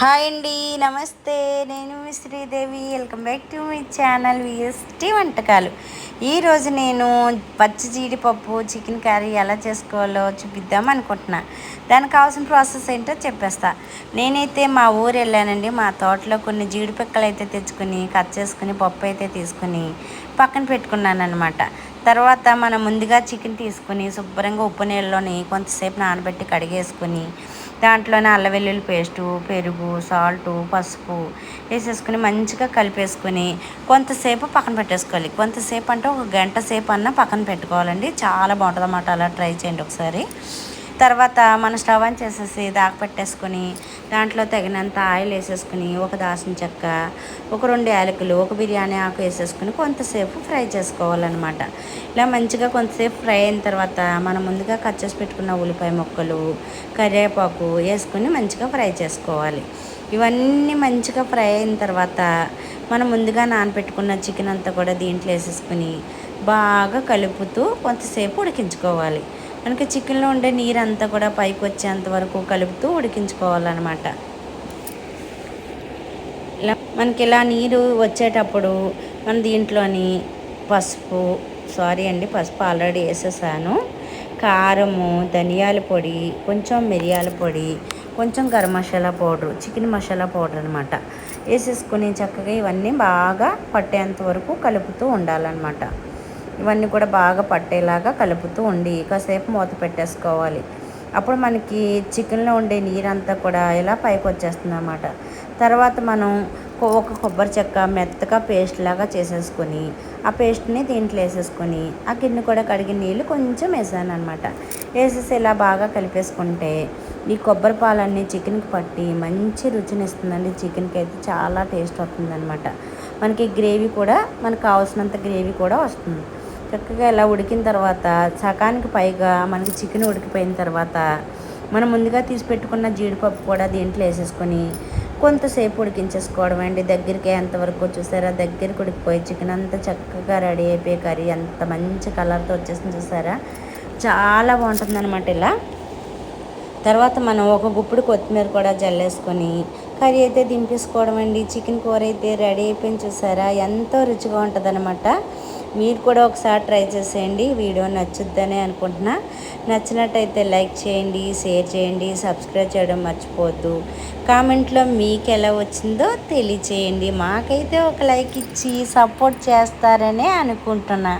Hi అండి నమస్తే. నేను మీ Sridevi. Welcome back to my channel V S T వంటకాలు. ఈరోజు నేను పచ్చి జీడిపప్పు చికెన్ కర్రీ ఎలా చేసుకోవాలో చూపిద్దాం అనుకుంటున్నా. దానికి కావాల్సిన ప్రాసెస్ ఏంటో చెప్పేస్తా. నేనైతే మా ఊరు వెళ్ళానండి. మా తోటలో కొన్ని జీడిపిక్కలు అయితే తెచ్చుకుని కట్ చేసుకుని పప్పు అయితే తీసుకుని పక్కన పెట్టుకున్నాను అనమాట తర్వాత మనం ముందుగా చికెన్ తీసుకుని శుభ్రంగా ఉప్పు నీళ్ళలోని కొంతసేపు నానబెట్టి కడిగేసుకుని దాంట్లోనే అల్ల వెల్లుల్లి పేస్టు పెరుగు సాల్టు పసుపు వేసేసుకుని మంచిగా కలిపేసుకుని కొంతసేపు పక్కన పెట్టేసుకోవాలి. కొంతసేపు అంటే ఒక గంట సేపు అన్నా పక్కన పెట్టుకోవాలండి. చాలా బాగుంటుంది అన్నమాట అలా ట్రై చేయండి ఒకసారి. తర్వాత మన స్టవ్ ఆన్ చేసేసి దాకా పెట్టేసుకొని దాంట్లో తగినంత ఆయిల్ వేసేసుకుని ఒక దాసిన చెక్క ఒక రెండు యాలకులు ఒక బిర్యానీ ఆకు వేసేసుకుని కొంతసేపు ఫ్రై చేసుకోవాలన్నమాట. ఇలా మంచిగా కొంతసేపు ఫ్రై అయిన తర్వాత మనం ముందుగా కట్ చేసి పెట్టుకున్న ఉల్లిపాయ ముక్కలు కరివేపాకు వేసుకుని మంచిగా ఫ్రై చేసుకోవాలి. ఇవన్నీ మంచిగా ఫ్రై అయిన తర్వాత మనం ముందుగా నానబెట్టుకున్న చికెన్ అంతా కూడా దీంట్లో వేసేసుకుని బాగా కలుపుతూ కొంతసేపు ఉడికించుకోవాలి. మనకి చికెన్లో ఉండే నీరు అంతా కూడా పైకి వచ్చేంత వరకు కలుపుతూ ఉడికించుకోవాలన్నమాట. ఇలా మనకి ఇలా నీరు వచ్చేటప్పుడు మన దీంట్లోని పసుపు సారీ అండి పసుపు ఆల్రెడీ వేసేసాను. కారము ధనియాల పొడి కొంచెం మిరియాల పొడి కొంచెం garam masala powder chicken masala powder అనమాట వేసేసుకుని చక్కగా ఇవన్నీ బాగా పట్టేంత వరకు కలుపుతూ ఉండాలన్నమాట. ఇవన్నీ కూడా బాగా పట్టేలాగా కలుపుతూ ఉండి కాసేపు మూత పెట్టేసుకోవాలి. అప్పుడు మనకి చికెన్లో ఉండే నీరంతా కూడా ఇలా పైకి వచ్చేస్తుంది అన్నమాట. తర్వాత మనం ఒక కొబ్బరి చెక్క మెత్తగా పేస్ట్ లాగా చేసేసుకొని ఆ పేస్ట్ని దీంట్లో వేసేసుకొని ఆ గిన్నె కూడా కడిగిన నీళ్ళు కొంచెం వేసాను అనమాట వేసేసి ఇలా బాగా కలిపేసుకుంటే ఈ కొబ్బరి పాలన్నీ చికెన్కి పట్టి మంచి రుచిని ఇస్తుందండి. చికెన్కి అయితే చాలా టేస్ట్ వస్తుందన్నమాట. మనకి గ్రేవీ కూడా మనకు కావాల్సినంత గ్రేవీ కూడా వస్తుంది. చక్కగా ఇలా ఉడికిన తర్వాత సకానికి పైగా మనకి చికెన్ ఉడికిపోయిన తర్వాత మనం ముందుగా తీసి పెట్టుకున్న జీడిపప్పు కూడా దీంట్లో వేసేసుకొని కొంతసేపు ఉడికించేసుకోవడం అండి. దగ్గరికి ఎంతవరకు చూసారా? దగ్గరికి ఉడికిపోయి చికెన్ అంతా చక్కగా రెడీ అయిపోయి కర్రీ. అంత మంచి కలర్తో వచ్చేసింది చూసారా? చాలా బాగుంటుంది అనమాట ఇలా. తర్వాత మనం ఒక గుప్పుడు కొత్తిమీర కూడా జల్లేసుకొని కర్రీ అయితే దింపేసుకోవడం అండి. చికెన్ కూర అయితే రెడీ అయిపోయింది చూసారా? ఎంతో రుచిగా ఉంటుంది మీరు కూడా ఒకసారి ట్రై చేసేయండి. వీడియో నచ్చుద్దని అనుకుంటున్నా. నచ్చినట్టయితే లైక్ చేయండి షేర్ చేయండి సబ్స్క్రైబ్ చేయడం మర్చిపోద్దు కామెంట్లో మీకు ఎలా వచ్చిందో తెలియచేయండి. మాకైతే ఒక లైక్ ఇచ్చి సపోర్ట్ చేస్తారనే అనుకుంటున్నా.